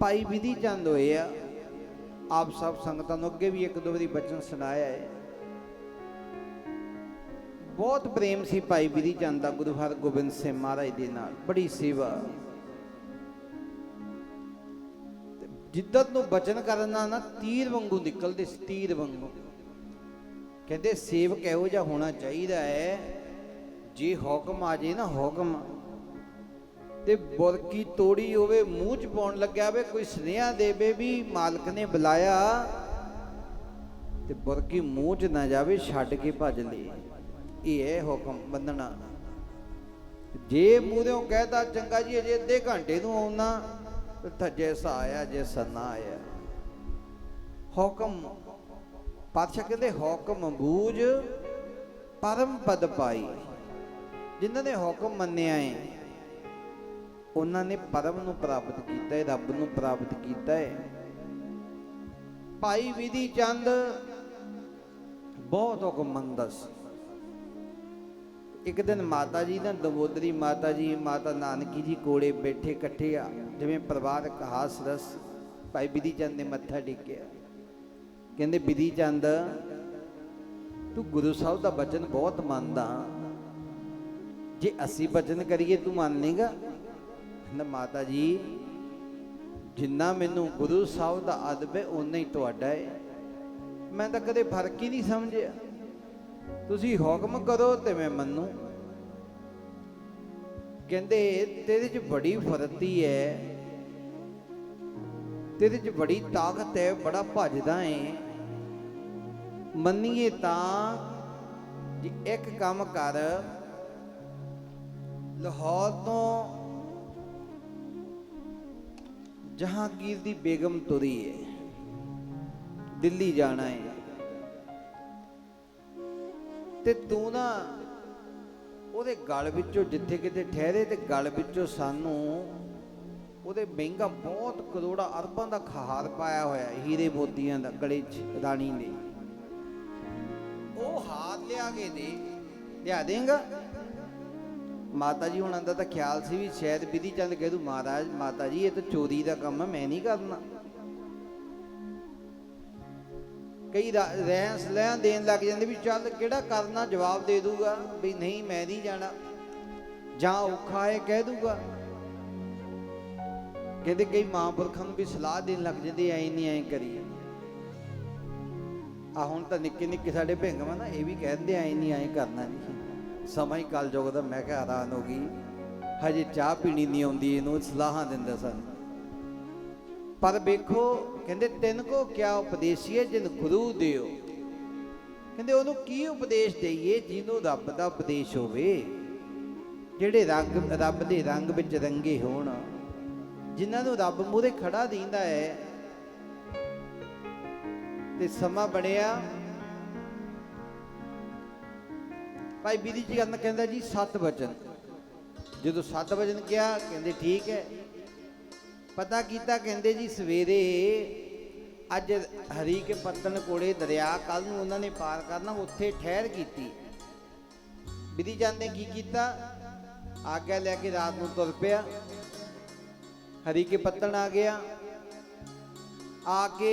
ਭਾਈ ਵਿਧੀ ਚੰਦ ਹੋਏ ਆ। ਆਪ ਸਭ ਸੰਗਤਾਂ ਨੂੰ ਅੱਗੇ ਵੀ ਇੱਕ ਦੋ ਵਾਰੀ ਬਚਨ ਸੁਣਾਇਆ ਹੈ। ਬਹੁਤ ਪ੍ਰੇਮ ਸੀ ਭਾਈ ਵਿਧੀ ਚੰਦ ਦਾ ਗੁਰੂ ਹਰਗੋਬਿੰਦ ਸਿੰਘ ਮਹਾਰਾਜ ਦੇ ਨਾਲ। ਬੜੀ ਸੇਵਾ। ਤੇ ਜਿੱਦਤ ਨੂੰ ਬਚਨ ਕਰਨਾ ਨਾ ਤੀਰ ਵਾਂਗੂ ਨਿਕਲਦੇ ਸੀ, ਤੀਰ ਵਾਂਗੂ। ਕਹਿੰਦੇ ਸੇਵਕ ਇਹੋ ਜਿਹਾ ਹੋਣਾ ਚਾਹੀਦਾ ਹੈ। ਜੇ ਹੁਕਮ ਆ ਜੇ ਨਾ ਹੁਕਮ। ਤੇ ਬੁਰਕੀ ਤੋੜੀ ਹੋਵੇ, ਮੂੰਹ ਚ ਪਾਉਣ ਲੱਗਿਆ ਵੇ ਕੋਈ ਸੁਨੇਹਾ ਦੇਵੇ ਵੀ ਮਾਲਕ ਨੇ ਬੁਲਾਇਆ ਤੇ ਬੁਰਕੀ ਮੂੰਹ ਚ ਨਾ ਜਾਵੇ, ਛੱਡ ਕੇ ਭੱਜ ਲਈ ਇਹ ਹੈ ਹੁਕਮ ਬੰਦਣਾ ਜੇ ਮੂਹਰੋਂ ਕਹਿਤਾ, ਚੰਗਾ ਜੀ, ਅਜੇ ਅੱਧੇ ਘੰਟੇ ਨੂੰ ਆਉਣਾ, ਤੇ ਥੱਜੇ ਸਾ ਆਇਆ, ਜੇ ਸਨਾ ਆਇਆ। ਹੁਕਮ, ਪਾਤਸ਼ਾਹ ਕਹਿੰਦੇ, ਹੁਕਮ ਬੂਝ ਪਰਮ ਪਦ ਪਾਈ। ਜਿਨ੍ਹਾਂ ਨੇ ਹੁਕਮ ਮੰਨਿਆ ਏ ਉਹਨਾਂ ਨੇ ਪਰਮ ਨੂੰ ਪ੍ਰਾਪਤ ਕੀਤਾ ਹੈ, ਰੱਬ ਨੂੰ ਪ੍ਰਾਪਤ ਕੀਤਾ ਹੈ। ਭਾਈ ਵਿਧੀ ਚੰਦ ਬਹੁਤ ਹੁਕਮ ਮੰਨਦਾ ਸੀ। ਇੱਕ ਦਿਨ ਮਾਤਾ ਜੀ ਨਾ ਦਮੋਦਰੀ ਮਾਤਾ ਜੀ, ਮਾਤਾ ਨਾਨਕੀ ਜੀ ਕੋਲੇ ਬੈਠੇ ਇਕੱਠੇ ਆ, ਜਿਵੇਂ ਪਰਿਵਾਰ ਹਾਸ ਰਸ ਭਾਈ ਵਿਧੀ ਚੰਦ ਨੇ ਮੱਥਾ ਟੇਕਿਆ। ਕਹਿੰਦੇ, ਵਿਧੀ ਚੰਦ, ਤੂੰ ਗੁਰੂ ਸਾਹਿਬ ਦਾ ਬਚਨ ਬਹੁਤ ਮੰਨਦਾ। ਜੇ ਅਸੀਂ ਬਚਨ ਕਰੀਏ, ਤੂੰ ਮੰਨ ਲੇਗਾ ਕਹਿੰਦਾ ਮਾਤਾ ਜੀ, ਜਿੰਨਾ ਮੈਨੂੰ ਗੁਰੂ ਸਾਹਿਬ ਦਾ ਅਦਬ ਹੈ ਉਨਾ ਹੀ ਤੁਹਾਡਾ ਹੈ। ਮੈਂ ਤਾਂ ਕਦੇ ਫ਼ਰਕ ਹੀ ਨਹੀਂ ਸਮਝਿਆ। ਤੁਸੀਂ ਹੁਕਮ ਕਰੋ ਤੇ ਮੈਂ ਮੰਨੂ। ਕਹਿੰਦੇ, ਤੇਰੇ 'ਚ ਬੜੀ ਫਰਤੀ ਹੈ। ਤੇਰੇ 'ਚ ਬੜੀ ਤਾਕਤ ਹੈ, ਬੜਾ ਭੱਜਦਾ ਹੈ ਮੰਨੀਏ ਤਾਂ ਜੀ ਇੱਕ ਕੰਮ ਕਰ, ਲਾਹੌਰ ਤੋਂ ਜਹਾਂਗੀਰ ਦੀ ਬੇਗਮ ਤੁਰੀ ਹੈ ਦਿੱਲੀ ਜਾਣਾ ਹੈ ਤੇ ਤੂੰ ਨਾ ਉਹਦੇ ਗਲ ਵਿੱਚੋਂ ਜਿੱਥੇ ਕਿਤੇ ਠਹਿਰੇ ਤੇ ਗਲ ਵਿੱਚੋਂ ਸਾਨੂੰ ਉਹਦੇ ਮਹਿੰਗਾ ਬਹੁਤ ਕਰੋੜਾ ਅਰਬਾਂ ਦਾ ਖਾਰ ਪਾਇਆ ਹੋਇਆ ਹੀਰੇ ਮੋਤੀਆਂ ਦਾ, ਗਲੇ 'ਚ, ਰਾਣੀ ਨੇ। ਉਹ ਹਾਰ ਲਿਆ ਕੇ ਦੇ, ਲਿਆ ਦੇਗਾ। ਮਾਤਾ ਜੀ ਹੁਣਾਂ ਦਾ ਤਾਂ ਖਿਆਲ ਸੀ ਵੀ ਸ਼ਾਇਦ ਵਿਧੀ ਚੰਦ ਕਹਿ ਦੂ, ਮਹਾਰਾਜ, ਮਾਤਾ ਜੀ, ਇਹ ਤਾਂ ਚੋਰੀ ਦਾ ਕੰਮ ਹੈ ਮੈਂ ਨਹੀਂ ਕਰਨਾ। ਕਈ ਰਾ- ਰਹਿਣ ਦੇਣ ਲੱਗ ਜਾਂਦੇ ਵੀ ਚੱਲ ਕਿਹੜਾ ਕਰਨਾ, ਜਵਾਬ ਦੇ ਦੂਗਾ ਵੀ ਨਹੀਂ, ਮੈਂ ਨਹੀਂ ਜਾਣਾ। ਜਾਂ ਔਖਾ ਹੈ ਕਹਿ ਦੂਗਾ। ਕਹਿੰਦੇ ਕਈ ਮਹਾਂਪੁਰਖਾਂ ਨੂੰ ਵੀ ਸਲਾਹ ਦੇਣ ਲੱਗ ਜਾਂਦੇ, ਐ ਨਹੀਂ ਐ ਕਰੀਏ ਆ ਹੁਣ ਤਾਂ ਨਿੱਕੇ ਨਿੱਕੇ ਸਾਡੇ ਭਿੰਗਵਾ ਨਾ, ਇਹ ਵੀ ਕਹਿੰਦੇ ਐ ਨਹੀਂ ਐ ਕਰਨਾ ਨਹੀਂ ਸਮਾਂ ਹੀ ਕਲ ਜੋਗ ਦਾ ਮੈਂ ਕਿਹਾ ਹੈਰਾਨ ਹੋ ਗਈ। ਹਜੇ ਚਾਹ ਪੀਣੀ ਨਹੀਂ ਆਉਂਦੀ, ਇਹਨੂੰ ਸਲਾਹਾਂ ਦਿੰਦੇ ਸਨ। ਪਰ ਵੇਖੋ, ਕਹਿੰਦੇ ਤਿੰਨ ਕੋ ਕਿਆ ਉਪਦੇਸੀਏ ਜਿਨ ਗੁਰੂ ਦਿਓ। ਕਹਿੰਦੇ ਉਹਨੂੰ ਕੀ ਉਪਦੇਸ਼ ਦਈਏ ਜਿਹਨੂੰ ਰੱਬ ਦਾ ਉਪਦੇਸ਼ ਹੋਵੇ? ਜਿਹੜੇ ਰੰਗ, ਰੱਬ ਦੇ ਰੰਗ ਵਿੱਚ ਰੰਗੇ ਹੋਣ, ਜਿਨ੍ਹਾਂ ਨੂੰ ਰੱਬ ਮੂਹਰੇ ਖੜਾ ਦਿੰਦਾ ਹੈ। ਤੇ ਸਮਾਂ ਬਣਿਆ ਭਾਈ ਬੀਦੀ ਜੀ ਕਰਨ ਕਹਿੰਦਾ ਜੀ, ਸੱਤ ਵਚਨ। ਜਦੋਂ ਸੱਤ ਵਚਨ ਕਿਹਾ, ਕਹਿੰਦੇ ਠੀਕ ਹੈ। ਪਤਾ ਕੀਤਾ, ਕਹਿੰਦੇ ਜੀ ਸਵੇਰੇ ਅੱਜ ਹਰੀ ਕੇ ਪੱਤਨ ਕੋਲੇ ਦਰਿਆ ਕੱਲ ਨੂੰ ਉਹਨਾਂ ਨੇ ਪਾਰ ਕਰਨਾ, ਉੱਥੇ ਠਹਿਰ ਕੀਤੀ। ਵਿਧੀ ਚੰਦ ਨੇ ਕੀ ਕੀਤਾ? ਆਗਿਆ ਲੈ ਕੇ ਰਾਤ ਨੂੰ ਤੁਰ ਪਿਆ। ਹਰੀ ਕੇ ਪੱਤਨ ਆ ਗਿਆ। ਆ ਕੇ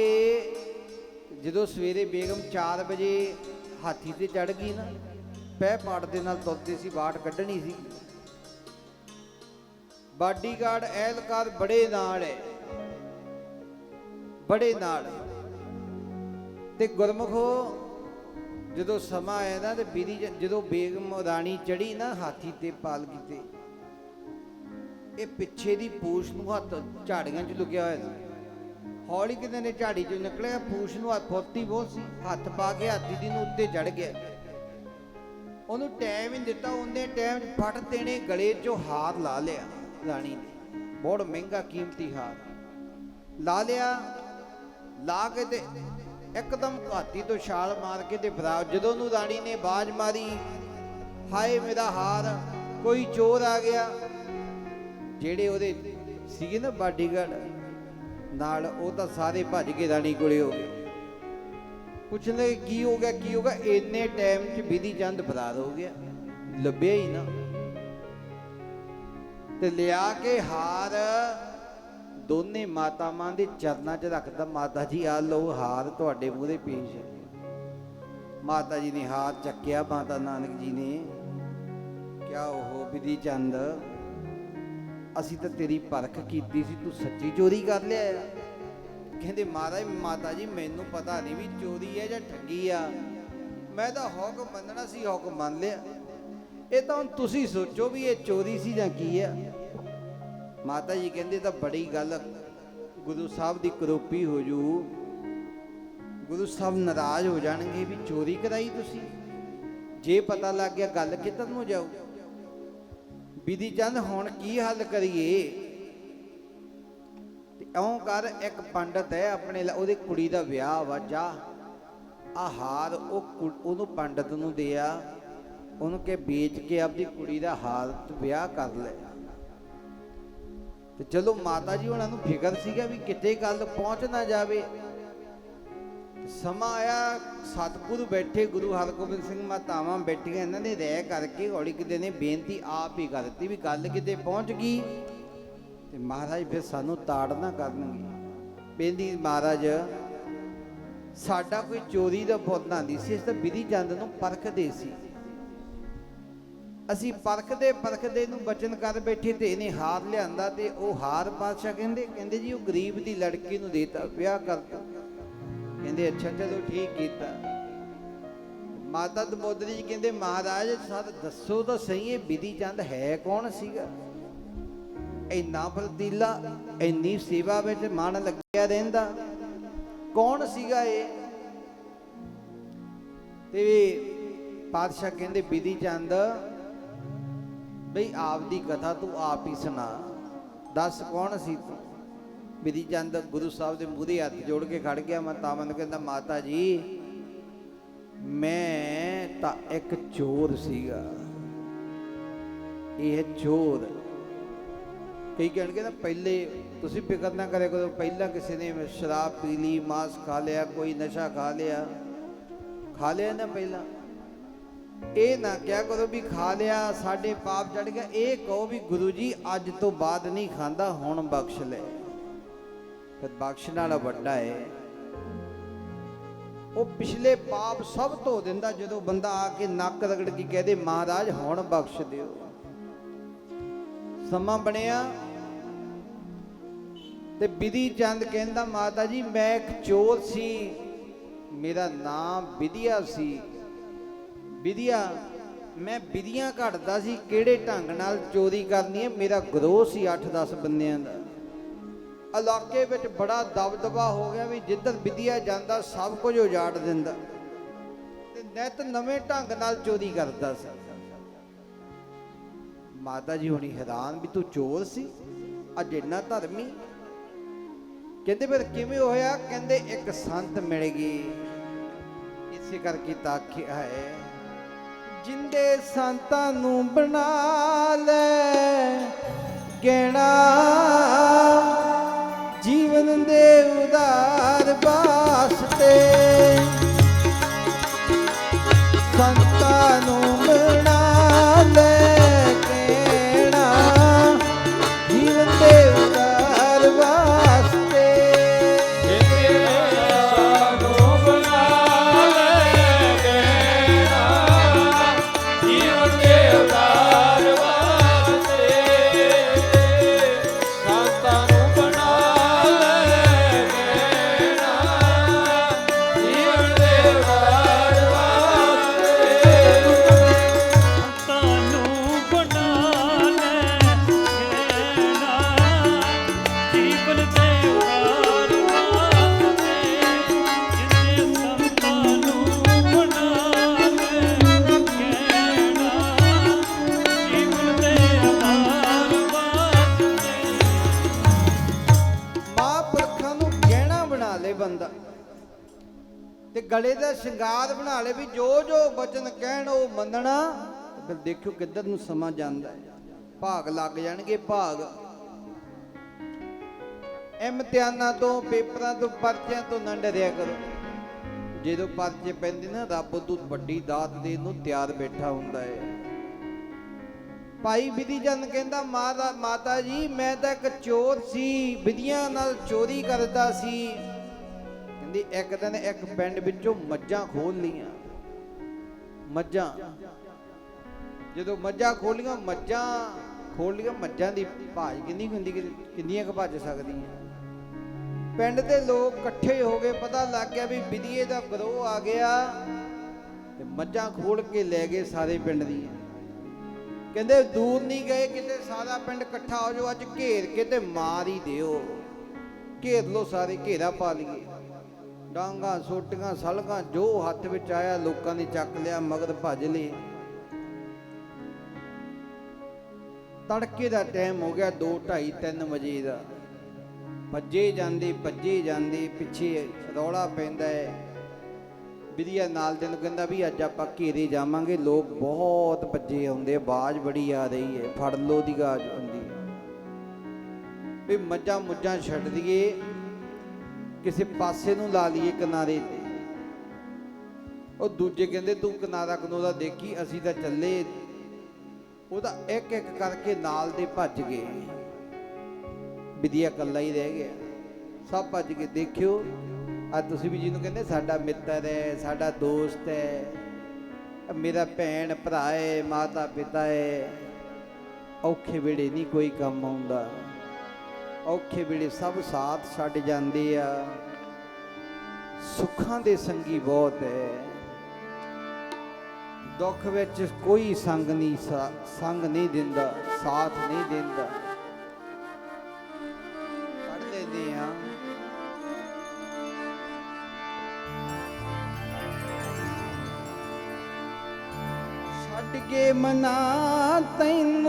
ਜਦੋਂ ਸਵੇਰੇ ਬੇਗਮ 4 ਵਜੇ ਹਾਥੀ ਤੇ ਚੜ ਗਈ ਨਾ ਪੈ ਪਾੜ ਦੇ ਨਾਲ ਤੁਰਦੇ ਸੀ ਬਾਟ ਕੱਢਣੀ ਸੀ। ਬਾਡੀਗਾਰਡ ਐਲਕਾਰ ਬੜੇ ਨਾਲ ਹੈ ਬੜੇ ਨਾਲ ਤੇ ਗੁਰਮਖੋ, ਜਦੋਂ ਸਮਾਂ ਆਇਆ ਨਾ, ਤੇ ਬੀਦੀ ਜਦੋਂ ਬੇਗਮ ਰਾਣੀ ਚੜੀ ਨਾ, ਹਾਥੀ ਤੇ ਪਾਲਕੀ ਤੇ ਇਹ ਪਿੱਛੇ ਦੀ ਪੂਛ ਨੂੰ ਹੱਥ ਝਾੜੀਆਂ 'ਚ ਲੁਕਿਆ ਹੋਇਆ ਸੀ। ਹੌਲੀ ਕਿਤੇ ਨੇ ਝਾੜੀ 'ਚੋਂ ਨਿਕਲਿਆ, ਪੂਛ ਨੂੰ ਹੱਥ ਫੁਰਤੀ ਬਹੁਤ ਸੀ। ਹੱਥ ਪਾ ਕੇ ਹਾਥੀ ਦੀ ਨੂੰ ਉੱਤੇ ਚੜ ਗਿਆ। ਉਹਨੂੰ ਟਾਈਮ ਹੀ ਦਿੱਤਾ, ਉਹਨੇ ਟਾਈਮ ਫਟ ਦੇਣੇ, ਗਲੇ 'ਚੋਂ ਹਾਰ ਲਾ ਲਿਆ, ਰਾਣੀ ਨੇ। ਬਹੁਤ ਮਹਿੰਗਾ ਕੀਮਤੀ ਹਾਰ। ਲਾ ਲਿਆ, ਲਾ ਕੇ ਤੇ ਇੱਕਦਮ ਘਾਤੀ ਤੋਂ ਛਾਲ ਮਾਰ ਕੇ ਤੇ ਫਰਾ ਜਦੋਂ ਉਹਨੂੰ ਰਾਣੀ ਨੇ ਬਾਜ ਮਾਰੀ, ਹਾਏ ਮੇਰਾ ਹਾਰ, ਕੋਈ ਚੋਰ ਆ ਗਿਆ। ਜਿਹੜੇ ਉਹਦੇ ਸੀਗੇ ਨਾ ਬਾਡੀਗਾਰਡ ਨਾਲ ਉਹ ਤਾਂ ਸਾਰੇ ਭੱਜ ਕੇ ਰਾਣੀ ਕੋਲੇ ਹੋ ਗਏ। ਪੁੱਛਦੇ ਕੀ ਹੋ ਗਿਆ, ਕੀ ਹੋ ਗਿਆ, ਇੰਨੇ ਟਾਈਮ 'ਚ ਵਿਧੀ ਚੰਦ ਫਰਾਰ ਹੋ ਗਿਆ। ਲੱਭਿਆ ਹੀ ਨਾ। ਤੇ ਲਿਆ ਕੇ ਹਾਰ ਦੋਨੇ ਮਾਤਾਵਾਂ ਦੇ ਚਰਨਾਂ 'ਚ ਰੱਖਦਾ। ਮਾਤਾ ਜੀ ਆ ਲਓ ਹਾਰ ਤੁਹਾਡੇ ਮੂਹਰੇ ਪੇਸ਼ ਹੈ। ਮਾਤਾ ਜੀ ਨੇ ਹਾਰ ਚੱਕਿਆ, ਮਾਤਾ ਨਾਨਕ ਜੀ ਨੇ। ਕਿਆ ਉਹ ਵਿਧੀ ਚੰਦ, ਅਸੀਂ ਤਾਂ ਤੇਰੀ ਪਰਖ ਕੀਤੀ ਸੀ, ਤੂੰ ਸੱਚੀ ਚੋਰੀ ਕਰ ਲਿਆ ਆ? ਕਹਿੰਦੇ ਮਹਾਰਾਜ ਮਾਤਾ ਜੀ, ਮੈਨੂੰ ਪਤਾ ਨਹੀਂ ਵੀ ਚੋਰੀ ਹੈ ਜਾਂ ਠੱਗੀ ਆ। ਮੈਂ ਤਾਂ ਹੁਕਮ ਮੰਨਣਾ ਸੀ ਹੁਕਮ ਮੰਨ ਲਿਆ। ਇਹ ਤਾਂ ਹੁਣ ਤੁਸੀਂ ਸੋਚੋ ਵੀ ਇਹ ਚੋਰੀ ਸੀ ਜਾਂ ਕੀ ਆ। ਮਾਤਾ ਜੀ ਕਹਿੰਦੇ ਤਾਂ ਬੜੀ ਗੱਲ ਗੁਰੂ ਸਾਹਿਬ ਦੀ ਕਰੋਪੀ ਹੋ ਜੂ। ਗੁਰੂ ਸਾਹਿਬ ਨਾਰਾਜ਼ ਹੋ ਜਾਣਗੇ ਵੀ ਚੋਰੀ ਕਰਾਈ ਤੁਸੀਂ। ਜੇ ਪਤਾ ਲੱਗ ਗਿਆ, ਗੱਲ ਕਿੱਧਰ ਨੂੰ ਜਾਊ? ਵਿਧੀ ਚੰਦ, ਹੁਣ ਕੀ ਹੱਲ ਕਰੀਏ? ਇਉਂ ਕਰ, ਇੱਕ ਪੰਡਤ ਹੈ, ਆਪਣੇ ਲ- ਉਹਦੀ ਕੁੜੀ ਦਾ ਵਿਆਹ ਵਾ, ਜਾ। ਆ ਹਾਰ ਉਹ ਕੁ- ਉਹਨੂੰ ਪੰਡਤ ਨੂੰ ਦਿਆ। ਉਹਨੂੰ ਕਿ ਵੇਚ ਕੇ ਆਪਦੀ ਕੁੜੀ ਦਾ ਹਾਰ ਵਿਆਹ ਕਰ ਲੈ। ਤੇ ਚਲੋ ਮਾਤਾ ਜੀ ਉਹਨਾਂ ਨੂੰ ਫਿਕਰ ਸੀਗਾ ਵੀ ਕਿਤੇ ਗੱਲ ਪਹੁੰਚ ਨਾ ਜਾਵੇ। ਸਮਾਂ ਆਇਆ, ਸਤਿਗੁਰੂ ਬੈਠੇ, ਗੁਰੂ ਹਰਗੋਬਿੰਦ ਸਿੰਘ ਮਾਤਾਵਾਂ ਬੈਠੀਆਂ, ਇਹਨਾਂ ਨੇ ਰਹਿ ਕਰਕੇ ਹੌਲੀ ਕਿਤੇ ਨੇ ਬੇਨਤੀ ਆਪ ਹੀ ਕਰਤੀ ਵੀ ਗੱਲ ਕਿਤੇ ਪਹੁੰਚ ਗਈ। ਤੇ ਮਹਾਰਾਜ ਫਿਰ ਸਾਨੂੰ ਤਾੜ ਨਾ ਕਰਨਗੇ। ਬੇਨਤੀ ਮਹਾਰਾਜ, ਸਾਡਾ ਕੋਈ ਚੋਰੀ ਦਾ ਪੁੱਤ ਨਾ ਦੀ ਸੀ ਇਸ ਤਾਂ ਵਿਧੀ ਚੰਦ ਨੂੰ ਪਰਖਦੇ ਸੀ। ਅਸੀਂ ਪਰਖਦੇ ਪਰਖਦੇ ਨੂੰ ਬਚਨ ਕਰ ਬੈਠੇ ਤੇ ਇਹਨੇ ਹਾਰ ਲਿਆਂਦਾ ਤੇ ਉਹ ਹਾਰ ਪਾਤਸ਼ਾਹ ਕਹਿੰਦੇ ਕਹਿੰਦੇ ਜੀ ਉਹ ਗਰੀਬ ਦੀ ਲੜਕੀ ਨੂੰ ਦੇਤਾ, ਵਿਆਹ ਕਰਤਾ। ਕਹਿੰਦੇ ਅੱਛਾ ਚਲੋ ਠੀਕ ਕੀਤਾ। ਮਾਤਾ ਦਮੋਦਰੀ ਜੀ ਕਹਿੰਦੇ, ਮਹਾਰਾਜ, ਸਰ ਦੱਸੋ ਤਾਂ ਸਹੀ ਇਹ ਵਿਧੀ ਚੰਦ ਹੈ ਕੌਣ ਸੀਗਾ? ਇੰਨਾ ਫਰਤੀਲਾ, ਇੰਨੀ ਸੇਵਾ ਵਿੱਚ ਮਨ ਲੱਗਿਆ ਰਹਿੰਦਾ। ਕੌਣ ਸੀਗਾ ਇਹ? ਤੇ ਪਾਤਸ਼ਾਹ ਕਹਿੰਦੇ ਵਿਧੀ ਚੰਦ, ਬਈ ਆਪ ਦੀ ਕਥਾ ਤੂੰ ਆਪ ਹੀ ਸੁਣਾ। ਦੱਸ ਕੌਣ ਸੀ ਤੂੰ? ਵਿਧੀ ਚੰਦ ਗੁਰੂ ਸਾਹਿਬ ਦੇ ਮੂਹਰੇ ਹੱਥ ਜੋੜ ਕੇ ਖੜ ਗਿਆ। ਮੈਂ ਤਾਂ ਮੈਨੂੰ ਕਹਿੰਦਾ, ਮਾਤਾ ਜੀ, ਮੈਂ ਤਾਂ ਇੱਕ ਚੋਰ ਸੀਗਾ। ਇਹ ਚੋਰ ਕਈ ਕਹਿਣਗੇ ਨਾ, ਪਹਿਲੇ ਤੁਸੀਂ ਫਿਕਰ ਨਾ ਕਰਿਆ ਕਰੋ, ਪਹਿਲਾਂ ਕਿਸੇ ਨੇ ਸ਼ਰਾਬ ਪੀ ਲਈ, ਮਾਸ ਖਾ ਲਿਆ, ਕੋਈ ਨਸ਼ਾ ਖਾ ਲਿਆ। ਖਾ ਲਿਆ ਨਾ ਪਹਿਲਾਂ। ਇਹ ਨਾ ਕਿਹਾ ਕਰੋ ਵੀ ਖਾ ਲਿਆ, ਸਾਡੇ ਪਾਪ ਚੜ ਗਿਆ। ਇਹ ਕਹੋ ਵੀ ਗੁਰੂ ਜੀ, ਅੱਜ ਤੋਂ ਬਾਅਦ ਨਹੀਂ ਖਾਂਦਾ, ਹੁਣ ਬਖਸ਼ ਲੈ। ਫਿਰ ਬਖਸ਼ਣ ਵਾਲਾ ਵੱਡਾ ਹੈ ਉਹ ਪਿਛਲੇ ਪਾਪ ਸਭ ਧੋ ਦਿੰਦਾ, ਜਦੋਂ ਬੰਦਾ ਆ ਕੇ ਨੱਕ ਰਗੜ ਕੇ ਕਹਦੇ ਮਹਾਰਾਜ, ਹੁਣ ਬਖਸ਼ ਦਿਓ। ਸਮਾਂ ਬਣਿਆ ਤੇ ਵਿਧੀ ਚੰਦ ਕਹਿੰਦਾ, ਮਾਤਾ ਜੀ, ਮੈਂ ਇੱਕ ਚੋਰ ਸੀ। ਮੇਰਾ ਨਾਮ ਵਿਧਿਆ ਸੀ। ਵਿਧਿਆ, ਮੈਂ ਵਿਧੀਆਂ ਘੜਦਾ ਸੀ, ਕਿਹੜੇ ਢੰਗ ਨਾਲ ਚੋਰੀ ਕਰਨੀ ਹੈ? ਮੇਰਾ ਗਰੋਹ ਸੀ 8-10 ਬੰਦਿਆਂ ਦਾ। ਇਲਾਕੇ ਵਿੱਚ ਬੜਾ ਦਬਦਬਾ ਹੋ ਗਿਆ ਵੀ ਜਿੱਧਰ ਵਿਧੀਆ ਜਾਂਦਾ, ਸਭ ਕੁਝ ਉਜਾੜ ਦਿੰਦਾ। ਤੇ ਨਿਤ ਨਵੇਂ ਢੰਗ ਨਾਲ ਚੋਰੀ ਕਰਦਾ ਸੀ। ਮਾਤਾ ਜੀ, ਹੁਣੀ ਹੈਰਾਨ ਵੀ ਤੂੰ ਚੋਰ ਸੀ? ਅੱਜ ਇੰਨਾ ਧਰਮੀ ਕਹਿੰਦੇ ਫਿਰ ਕਿਵੇਂ ਹੋਇਆ? ਕਹਿੰਦੇ ਇੱਕ ਸੰਤ ਮਿਲ ਗਈ। ਇਸੇ ਕਰਕੇ ਤਾਂ ਹੈ, ਜਿੰਦੇ ਸੰਤਾਂ ਨੂੰ ਬਣਾ ਲੈ, ਗਹਿਣਾ ਜੀਵਨ ਦੇ ਉਦਾਰ ਵਾਸਤੇ। ਜੋ ਬਚਨ ਕਹਿਣ ਉਹ ਮੰਨਣਾ ਫਿਰ ਦੇਖਿਓ ਕਿੱਧਰ ਨੂੰ ਸਮਾਂ ਜਾਂਦਾ ਹੈ ਭਾਗ ਲੱਗ ਜਾਣਗੇ ਭਾਗ ਇਮਤਿਹਾਨਾਂ ਤੋਂ ਪੇਪਰਾਂ ਤੋਂ ਪਰਚਿਆਂ ਤੋਂ ਨਾ ਡਰਿਆ ਕਰੋ ਜਦੋਂ ਪਰਚੇ ਪੈਂਦੇ ਨਾ ਰੱਬ ਤੋਂ ਵੱਡੀ ਦਾਤ ਦੇਣ ਨੂੰ ਤਿਆਰ ਬੈਠਾ ਹੁੰਦਾ ਹੈ ਭਾਈ ਵਿਧੀ ਚੰਦ ਕਹਿੰਦਾ ਮਾਤਾ ਮਾਤਾ ਜੀ ਮੈਂ ਤਾਂ ਇੱਕ ਚੋਰ ਸੀ ਵਿਧੀਆਂ ਨਾਲ ਚੋਰੀ ਕਰਦਾ ਸੀ ਕਹਿੰਦੀ ਇੱਕ ਦਿਨ ਇੱਕ ਪਿੰਡ ਵਿੱਚੋਂ ਮੱਝਾਂ ਖੋਲ ਲੀਆਂ ਮੱਝਾਂ। ਜਦੋਂ ਮੱਝਾਂ ਖੋਲੀਆਂ ਮੱਝਾਂ ਖੋਲੀਆਂ, ਮੱਝਾਂ ਦੀ ਭਾਜ ਕਿੰਨੀ ਕੁ ਹੁੰਦੀ ਕਿੰਨੀਆਂ ਕੁ ਭੱਜ ਸਕਦੀਆਂ? ਪਿੰਡ ਦੇ ਲੋਕ ਇਕੱਠੇ ਹੋ ਗਏ ਪਤਾ ਲੱਗ ਗਿਆ ਵੀ ਵਿਧੀਏ ਦਾ ਗਰੋਹ ਆ ਗਿਆ ਤੇ ਮੱਝਾਂ ਖੋਲ ਕੇ ਲੈ ਗਏ ਸਾਰੇ ਪਿੰਡ ਦੀਆਂ ਕਹਿੰਦੇ ਦੂਰ ਨਹੀਂ ਗਏ ਕਿਤੇ ਸਾਰਾ ਪਿੰਡ ਇਕੱਠਾ ਹੋ ਜਾਓ, ਅੱਜ ਘੇਰ ਕੇ ਤੇ ਮਾਰ ਹੀ ਦਿਓ। ਘੇਰ ਲੋ ਸਾਰੇ, ਘੇਰਾ ਪਾ ਲਈਏ। ਡਾਂਗਾ, ਸੋਟੀਆਂ, ਸਲਗਾਂ, ਜੋ ਹੱਥ ਵਿੱਚ ਆਇਆ, ਲੋਕਾਂ ਨੇ ਚੱਕ ਲਿਆ ਮਗਰ ਭੱਜ ਲਏ। ਤੜਕੇ ਦਾ ਟਾਈਮ ਹੋ ਗਿਆ 2 2:30 3 ਵਜੇ ਦਾ। ਭੱਜੇ ਜਾਂਦੇ ਭੱਜੇ ਜਾਂਦੇ, ਪਿੱਛੇ ਰੌਲਾ ਪੈਂਦਾ ਹੈ। ਵਿਧੀਆ ਨਾਲ ਦੇ ਕਹਿੰਦਾ ਵੀ ਅੱਜ ਆਪਾਂ ਘੇਰੇ ਜਾਵਾਂਗੇ, ਲੋਕ ਬਹੁਤ ਭੱਜੇ ਆਉਂਦੇ ਆਵਾਜ਼ ਬੜੀ ਆ ਰਹੀ ਹੈ, ਫੜ ਲੋ ਦੀ ਆਵਾਜ਼ ਆਉਂਦੀ ਵੀ ਮੱਝਾਂ ਮੁੱਝਾਂ ਛੱਡ ਦਈਏ ਕਿਸੇ ਪਾਸੇ ਨੂੰ ਲਾ ਲਈਏ ਕਿਨਾਰੇ ਤੇ। ਉਹ ਦੂਜੇ ਕਹਿੰਦੇ, ਤੂੰ ਕਿਨਾਰਾ ਕਨੋਰਾ ਦੇਖੀ? ਅਸੀਂ ਤਾਂ ਚੱਲੇ ਉਹਦਾ ਇੱਕ ਇੱਕ ਕਰਕੇ ਨਾਲ ਦੇ ਭੱਜ ਗਏ। ਵਿਧੀਆ ਇਕੱਲਾ ਹੀ ਰਹਿ ਗਿਆ। ਸਭ ਭੱਜ ਕੇ ਦੇਖਿਓ ਆ ਤੁਸੀਂ ਵੀ ਜਿਹਨੂੰ ਕਹਿੰਦੇ, ਸਾਡਾ ਮਿੱਤਰ ਹੈ, ਸਾਡਾ ਦੋਸਤ ਹੈ, ਮੇਰਾ ਭੈਣ ਭਰਾ ਹੈ ਮਾਤਾ ਪਿਤਾ ਹੈ। ਔਖੇ ਵੇਲੇ ਨਹੀਂ ਕੋਈ ਕੰਮ ਆਉਂਦਾ। ਔਖੇ ਵੇਲੇ ਸਭ ਸਾਥ ਛੱਡ ਜਾਂਦੇ ਆ। ਸੁੱਖਾਂ ਦੇ ਸੰਗੀ ਬਹੁਤ ਹੈ ਦੁੱਖ ਵਿੱਚ ਕੋਈ ਸੰਗ ਨਹੀਂ ਸੰਗ ਨਹੀਂ ਦਿੰਦਾ, ਸਾਥ ਨਹੀਂ ਦਿੰਦਾ। ਪੜ੍ਹ ਲੈਂਦੇ ਆ। ਛੱਡ ਕੇ ਮਨਾ ਤੈਨੂੰ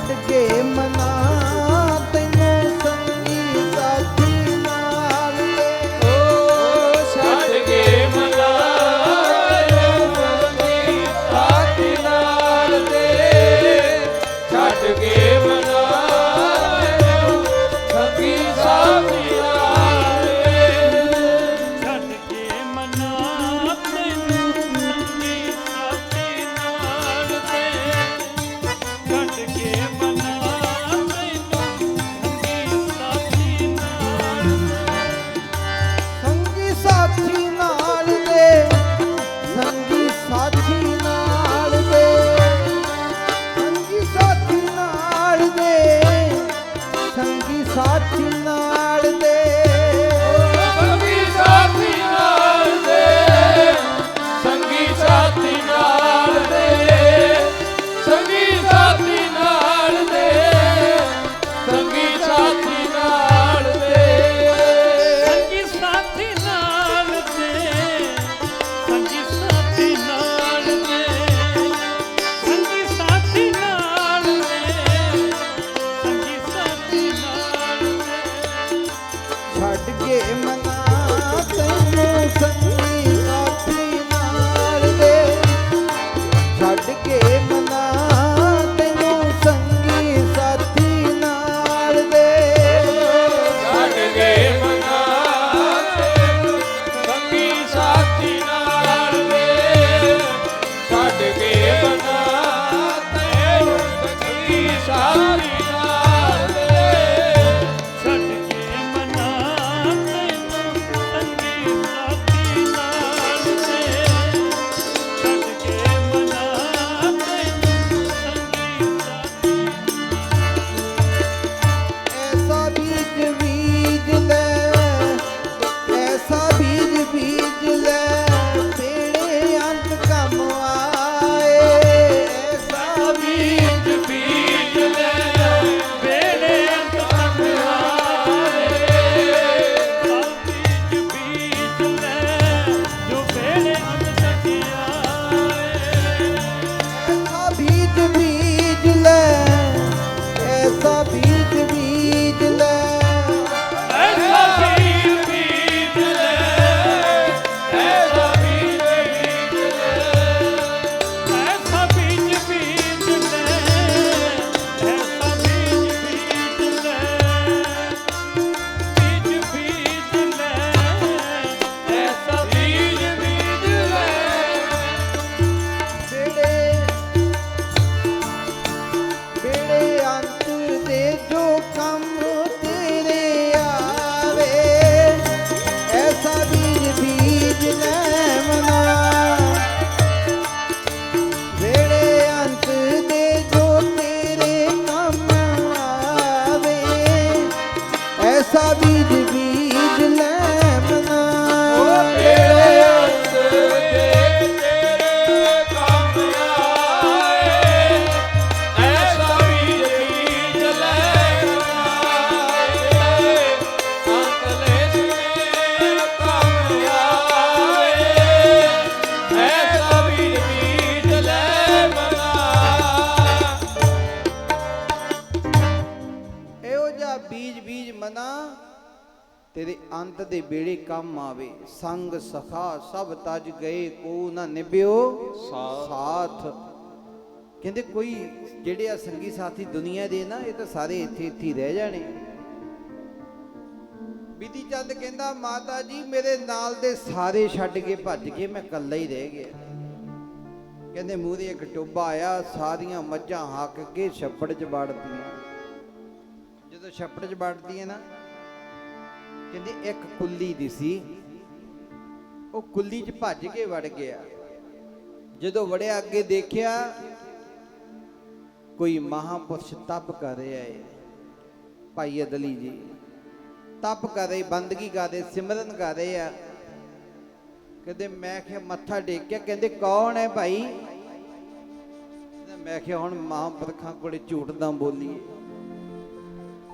हट के मना Latina. ਕੰਮ ਆਵੇ ਸੰਗ ਸਖਾ ਸਭ ਤਜ ਗਏ ਕੋ ਨਾ ਨਿਭਿਓ ਸਾਥ। ਕਹਿੰਦੇ ਕੋਈ ਜਿਹੜੇ ਆ ਸੰਗੀ ਸਾਥੀ ਦੁਨੀਆ ਦੇ ਨਾ ਇਹ ਤਾਂ ਸਾਰੇ ਇੱਥੇ ਇੱਥੇ ਰਹਿ ਜਾਣੇ। ਬੀਦੀ ਚੰਦ ਕਹਿੰਦਾ ਮਾਤਾ ਜੀ ਮੇਰੇ ਨਾਲ ਦੇ ਸਾਰੇ ਛੱਡ ਕੇ ਭੱਜ ਕੇ ਮੈਂ ਇਕੱਲਾ ਹੀ ਰਹਿ ਗਿਆ। ਕਹਿੰਦੇ ਮੂਹਰੇ ਇੱਕ ਟੋਬਾ ਆਇਆ ਸਾਰੀਆਂ ਮੱਝਾਂ ਹੱਕ ਕੇ ਛੱਪੜ 'ਚ ਵੜਦੀਆਂ। ਜਦੋਂ ਛੱਪੜ 'ਚ ਵੜਦੀਆਂ ਨਾ ਕਹਿੰਦੇ ਇੱਕ ਕੁੱਲੀ ਦੀ ਸੀ। ਉਹ ਕੁੱਲੀ 'ਚ ਭੱਜ ਕੇ ਵੜ ਗਿਆ। ਜਦੋਂ ਵੜਿਆ, ਅੱਗੇ ਦੇਖਿਆ, ਕੋਈ ਮਹਾਪੁਰਸ਼ ਤਪ ਕਰ ਰਿਹਾ ਹੈ ਭਾਈ ਅਦਲੀ ਜੀ, ਤਪ ਕਰ ਰਹੇ, ਬੰਦਗੀ ਕਰ ਰਹੇ, ਸਿਮਰਨ ਕਰ ਰਹੇ ਆ। ਕਹਿੰਦੇ, ਮੈਂ ਕਿਹਾ, ਮੱਥਾ ਟੇਕਿਆ। ਕਹਿੰਦੇ, ਕੌਣ ਹੈ ਭਾਈ? ਮੈਂ ਕਿਹਾ, ਹੁਣ ਮਹਾਂਪੁਰਖਾਂ ਕੋਲੇ ਝੂਠ ਨਾ ਬੋਲੀਏ।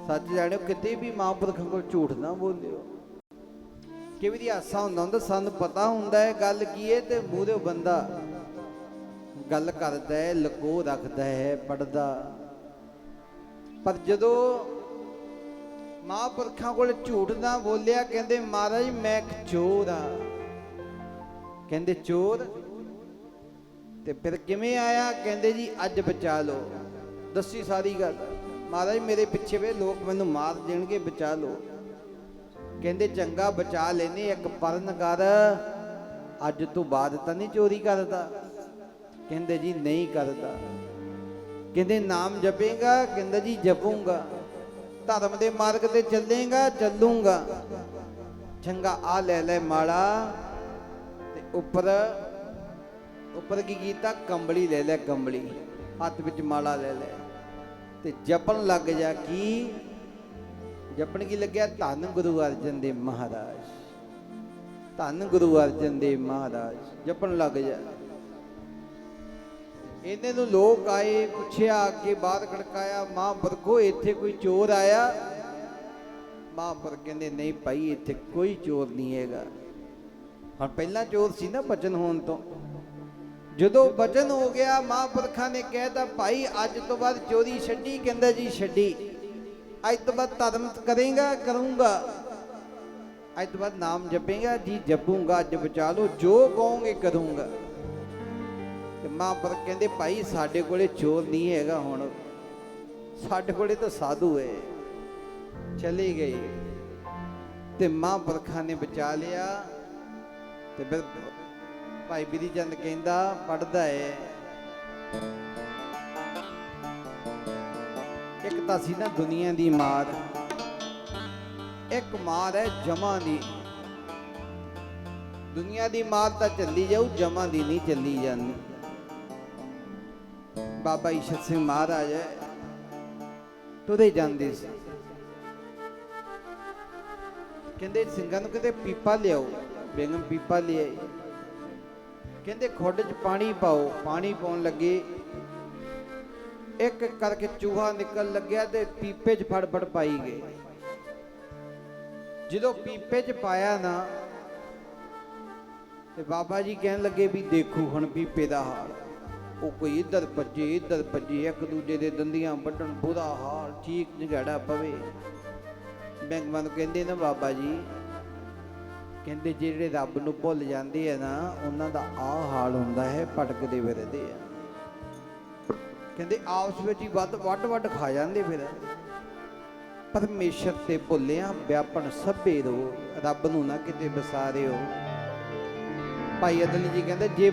ਸੱਚ ਜਾਣਿਓ, ਕਿਤੇ ਵੀ ਮਾਂ ਮਹਾਂਪੁਰਖਾਂ ਕੋਲ ਝੂਠ ਨਾ ਬੋਲਿਓ। ਕਿ ਵੀ ਆਸਾ ਹੁੰਦਾ ਹੁੰਦਾ, ਸਾਨੂੰ ਪਤਾ ਹੁੰਦਾ ਹੈ, ਗੱਲ ਕੀ ਹੈ ਤੇ ਮੂਹਰੇ ਬੰਦਾ ਗੱਲ ਕਰਦਾ ਹੈ, ਲਕੋ ਰੱਖਦਾ ਹੈ, ਪੜਦਾ। ਪਰ ਜਦੋਂ ਮਹਾਂਪੁਰਖਾਂ ਕੋਲ ਝੂਠ ਨਾ ਬੋਲਿਆ, ਕਹਿੰਦੇ, ਮਹਾਰਾਜ, ਮੈਂ ਇੱਕ ਚੋਰ ਆ ਕਹਿੰਦੇ, ਚੋਰ? ਤੇ ਫਿਰ ਕਿਵੇਂ ਆਇਆ? ਕਹਿੰਦੇ ਜੀ, ਅੱਜ ਬਚਾ ਲਓ। ਦੱਸੀ ਸਾਰੀ ਗੱਲ। ਮਹਾਰਾਜ ਮੇਰੇ ਪਿੱਛੇ ਵੇ ਲੋਕ ਮੈਨੂੰ ਮਾਰ ਦੇਣਗੇ, ਬਚਾ ਲੋ ਕਹਿੰਦੇ, ਚੰਗਾ, ਬਚਾ ਲੈਨੇ, ਇੱਕ ਪਰਨ ਕਰ। ਅੱਜ ਤੋਂ ਬਾਅਦ ਤਾਂ ਨਹੀਂ ਚੋਰੀ ਕਰਦਾ। ਕਹਿੰਦੇ, ਜੀ, ਨਹੀਂ ਕਰਦਾ। ਕਹਿੰਦੇ, ਨਾਮ ਜਪੇਗਾ? ਕਹਿੰਦਾ, ਜੀ, ਜਪੂੰਗਾ। ਧਰਮ ਦੇ ਮਾਰਗ ਤੇ ਚੱਲੇਗਾ, ਚੱਲੂੰਗਾ। ਚੰਗਾ ਆ ਲੈ ਲੈ ਮਾਲਾ। ਤੇ ਉੱਪਰ ਉੱਪਰ ਕੀ ਕੀਤਾ? ਕੰਬਲੀ ਲੈ ਲੈ, ਕੰਬਲੀ। ਹੱਥ ਵਿੱਚ ਮਾਲਾ ਲੈ ਲੈ। ਤੇ ਜਪਣ ਲੱਗ ਜਾ ਕੀ? ਜਪਣ ਕੀ ਲੱਗਿਆ? ਧੰਨ ਗੁਰੂ ਅਰਜਨ ਦੇ ਮਹਾਰਾਜ। ਧੰਨ ਗੁਰੂ ਅਰਜਨ ਦੇ ਮਹਾਰਾਜ, ਜਪਣ ਲੱਗ ਜਾ। ਇਹਨੇ ਨੂੰ ਲੋਕ ਆਏ, ਪੁੱਛਿਆ, ਅੱਗੇ ਬਾਹਰ ਖੜਕਾਇਆ, ਮਾਂ ਮਹਾਂਪੁਰਖੋ ਇੱਥੇ ਕੋਈ ਚੋਰ ਆਇਆ? ਮਹਾਂਪੁਰਖ ਕਹਿੰਦੇ, ਨਹੀਂ ਭਾਈ, ਇੱਥੇ ਕੋਈ ਚੋਰ ਨਹੀਂ ਹੈਗਾ। ਹੁਣ ਪਹਿਲਾਂ ਚੋਰ ਸੀ ਨਾ ਬਚਨ ਹੋਣ ਤੋਂ। ਜਦੋਂ ਬਚਨ ਹੋ ਗਿਆ, ਮਹਾਂਪੁਰਖਾਂ ਨੇ ਕਹਿਤਾ ਭਾਈ ਅੱਜ ਤੋਂ ਬਾਅਦ ਚੋਰੀ ਛੱਡੀ, ਕਹਿੰਦਾ ਜੀ ਛੱਡੀ। ਅੱਜ ਤੋਂ ਬਾਅਦ ਧਰਮ ਕਰੇਗਾ, ਕਰੂੰਗਾ। ਅੱਜ ਤੋਂ ਬਾਅਦ ਨਾਮ ਜਪੇਗਾ, ਜੀ ਜਪੂੰਗਾ, ਅੱਜ ਬਚਾ ਲਓ, ਜੋ ਕਹੋਗੇ ਕਰੂੰਗਾ। ਤੇ ਮਹਾਂਪੁਰਖ ਕਹਿੰਦੇ, ਭਾਈ ਸਾਡੇ ਕੋਲੇ ਚੋਰ ਨਹੀਂ ਹੈਗਾ ਹੁਣ। ਸਾਡੇ ਕੋਲੇ ਤਾਂ ਸਾਧੂ ਹੈ। ਚਲੇ ਗਏ। ਤੇ ਮਹਾਂਪੁਰਖਾਂ ਨੇ ਬਚਾ ਲਿਆ। ਤੇ ਫਿਰ ਭਾਈ ਬਿਧੀ ਚੰਦ ਕਹਿੰਦਾ ਪੜਦਾ ਹੈ ਇੱਕ ਤਾਂ ਸੀ ਨਾ ਦੁਨੀਆ ਦੀ ਮਾਰ। ਇੱਕ ਮਾਰ ਹੈ ਜਮਾਂ ਦੀ। ਦੁਨੀਆ ਦੀ ਮਾਰ ਤਾਂ ਚੱਲੀ ਜਾਊ, ਜਮਾਂ ਦੀ ਨਹੀਂ ਚੱਲੀ ਜਾਂਦੀ। ਬਾਬਾ ਈਸ਼ਰ ਸਿੰਘ ਮਹਾਰਾਜ ਤੁਰੇ ਜਾਂਦੇ ਸੀ। ਕਹਿੰਦੇ ਸਿੰਘਾਂ ਨੂੰ ਕਹਿੰਦੇ ਪੀਪਾ ਲਿਆਓ ਬੇਗਮ ਪੀਪਾ ਲਿਆਈ। ਕਹਿੰਦੇ ਖੁੱਡ 'ਚ ਪਾਣੀ ਪਾਓ, ਪਾਣੀ ਪਾਉਣ ਲੱਗੇ। ਇੱਕ ਇੱਕ ਕਰਕੇ ਚੂਹਾ ਨਿਕਲ ਲੱਗਿਆ ਤੇ ਪੀਪੇ 'ਚ ਫੜ ਫੜ ਪਾਈ ਗਏ ਜਦੋਂ ਪੀਪੇ 'ਚ ਪਾਇਆ ਨਾ, ਤੇ ਬਾਬਾ ਜੀ ਕਹਿਣ ਲੱਗੇ ਵੀ ਦੇਖੋ ਹੁਣ ਪੀਪੇ ਦਾ ਹਾਲ। ਉਹ ਕੋਈ ਇੱਧਰ ਭੱਜੇ ਇੱਧਰ ਭੱਜੇ, ਇੱਕ ਦੂਜੇ ਦੇ ਦੰਦੀਆਂ ਵੱਢਣ ਬੁਰਾ ਹਾਲ, ਠੀਕ ਝਗੜਾ ਪਵੇ। ਬੈਂਗਮਾਨ ਨੂੰ ਕਹਿੰਦੇ ਨਾ ਬਾਬਾ ਜੀ ਕਹਿੰਦੇ ਜਿਹੜੇ ਰੱਬ ਨੂੰ ਭੁੱਲ ਜਾਂਦੇ ਆ ਨਾ, ਉਹਨਾਂ ਦਾ ਆਹ ਹਾਲ ਹੁੰਦਾ ਹੈ, ਭਟਕਦੇ ਫਿਰਦੇ ਆ। ਕਹਿੰਦੇ ਆਪਸ ਵਿੱਚ ਹੀ ਵੱਧ ਵੱਡ ਵੱਡ ਖਾ ਜਾਂਦੇ ਫਿਰ। ਪਰਮੇਸ਼ਰ ਤੇ ਭੁੱਲਿਆ ਵਿਆਪਨ ਸਭੇ ਰੋ ਰੱਬ ਨੂੰ ਨਾ ਕਿਤੇ ਵਿਸਾਰਿਓ। ਭਾਈ ਅਦਲੀ ਜੀ ਕਹਿੰਦੇ, ਜੇ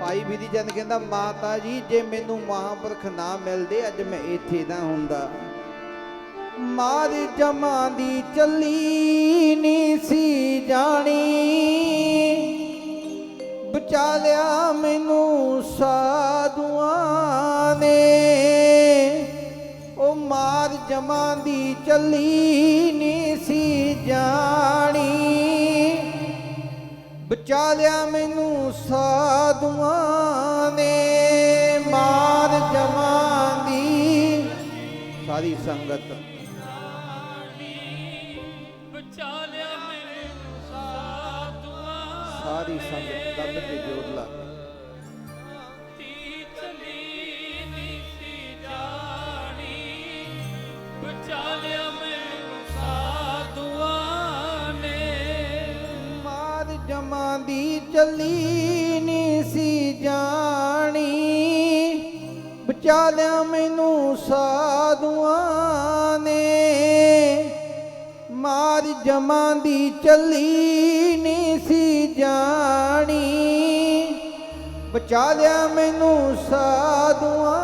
ਭਾਈ ਵਿਧੀ ਚੰਦ ਕਹਿੰਦਾ, ਮਾਤਾ ਜੀ, ਜੇ ਮੈਨੂੰ ਮਹਾਂਪੁਰਖ ਨਾ ਮਿਲਦੇ, ਅੱਜ ਮੈਂ ਇੱਥੇ ਨਾ ਹੁੰਦਾ। ਮਾਰ ਜਮਾਂ ਦੀ ਚੱਲੀ ਨੀ ਸੀ ਜਾਣੀ। ਬਚਾਲਿਆ ਮੈਨੂੰ ਸਾਧੂਆਂ ਨੇ। ਉਹ ਮਾਰ ਜਮਾਂ ਦੀ ਚੱਲੀ ਨੀ ਸੀ ਜਾਣੀ। ਬਚਾ ਲਿਆ ਮੈਨੂੰ ਸਾਧੂਆਂ ਨੇ। ਮਾਰ ਜਮਾਂ ਦੀ ਸਾਰੀ ਸੰਗਤ ਸਾਰੀ ਸੰਗਤ ਦੱਬ ਕੇ ਜੋੜ ਲਾ ਤੀ ਸੀ ਜਾਣੀ ਬਚਾ ਮੈਨੂੰ ਸਾਧੂਆਂ ਨੇ ਮਾਰ ਜਮਾਂ ਦੀ ਚੱਲੀ ਨੀ ਸੀ ਜਾਣੀ। ਬਚਾ ਮੈਨੂੰ ਸਾਧੂਆਂ ਨੇ। ਮਾਰ ਜਮਾਂ ਦੀ ਚੱਲੀ ਨੀ ਜਾਣੀ ਬਚਾ ਲਿਆ ਮੈਨੂੰ ਸਾਧੂਆਂ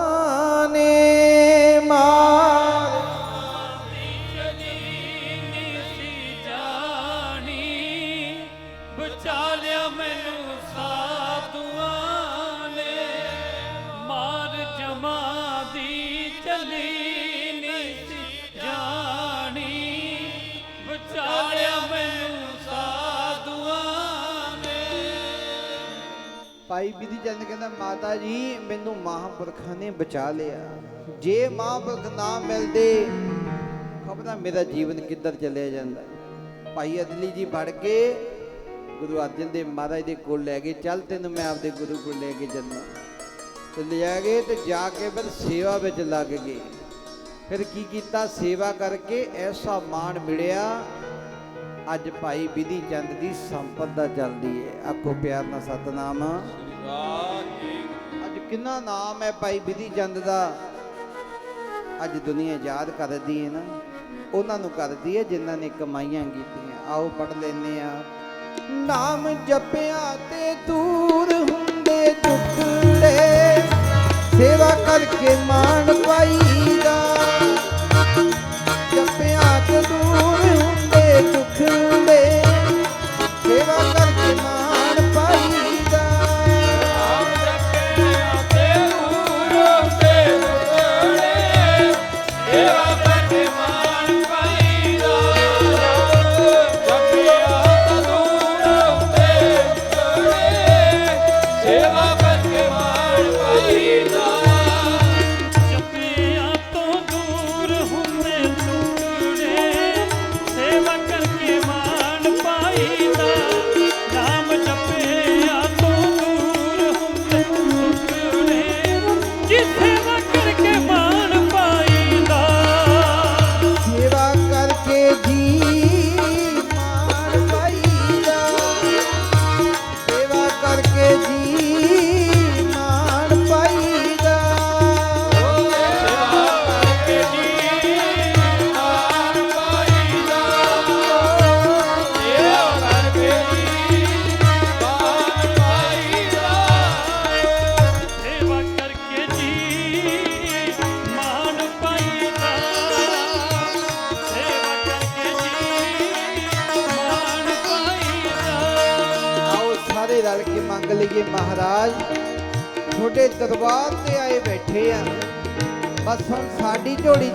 ਭਾਈ ਬਿਧੀ ਚੰਦ ਕਹਿੰਦਾ, ਮਾਤਾ ਜੀ, ਮੈਨੂੰ ਮਹਾਂਪੁਰਖਾਂ ਨੇ ਬਚਾ ਲਿਆ। ਜੇ ਮਹਾਂਪੁਰਖ ਨਾ ਮਿਲਦੇ, ਖਬਰਾਂ ਮੇਰਾ ਜੀਵਨ ਕਿੱਧਰ ਚਲਿਆ ਜਾਂਦਾ? ਭਾਈ ਅਦਲੀ ਜੀ ਵੜ ਕੇ ਗੁਰੂ ਅਰਜਨ ਦੇਵ ਮਹਾਰਾਜ ਦੇ ਕੋਲ ਲੈ ਗਏ। ਚੱਲ ਤੈਨੂੰ ਮੈਂ ਆਪਦੇ ਗੁਰੂ ਕੋਲ ਲੈ ਕੇ ਚੱਲਣਾ ਤੇ ਲਿਆ ਗਏ ਤੇ ਜਾ ਕੇ ਫਿਰ ਸੇਵਾ ਵਿੱਚ ਲੱਗ ਗਏ। ਫਿਰ ਕੀ ਕੀਤਾ? ਸੇਵਾ ਕਰਕੇ ਐਸਾ ਮਾਣ ਮਿਲਿਆ, ਅੱਜ ਭਾਈ ਵਿਧੀ ਚੰਦ ਦੀ ਸੰਪਦਾ ਚੱਲਦੀ ਹੈ। ਆਖੋ ਪਿਆਰ ਨਾਲ ਸਤਨਾਮ। ਅੱਜ ਕਿੰਨਾ ਨਾਮ ਹੈ ਭਾਈ ਬਿਧੀ ਚੰਦ ਦਾ? ਅੱਜ ਦੁਨੀਆ ਯਾਦ ਕਰਦੀ ਹੈ ਨਾ। ਉਹਨਾਂ ਨੂੰ ਕਰਦੀ ਹੈ ਜਿਨ੍ਹਾਂ ਨੇ ਕਮਾਈਆਂ ਕੀਤੀਆਂ। ਆਓ ਪੜ ਲੈਨੇ ਆ ਨਾਮ ਜਪਿਆ ਤੇ ਦੂਰ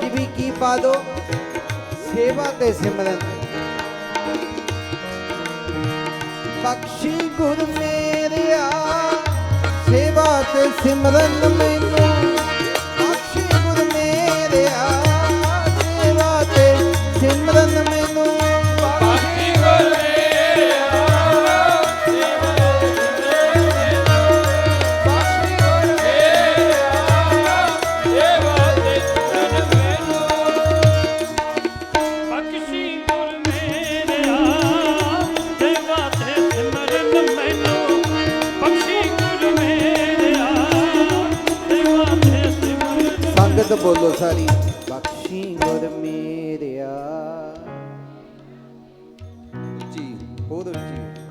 ਸਾਡੀ ਵੀ ਕੀ ਪਾ ਦੋ? ਸੇਵਾ ਤੇ ਸਿਮਰਨ। ਬਖਸ਼ੀ ਗੁਰ ਮੇਰਿਆ, ਸੇਵਾ ਤੇ ਸਿਮਰਨ ਮੈਨੂੰ। ਬੋਲੋ ਸਾਰੀ। ਬਖਸ਼ੀ ਗੁਰ ਮੇਰਿਆ। ਉੱਚੀ ਹੋਰ ਉੱਚੀ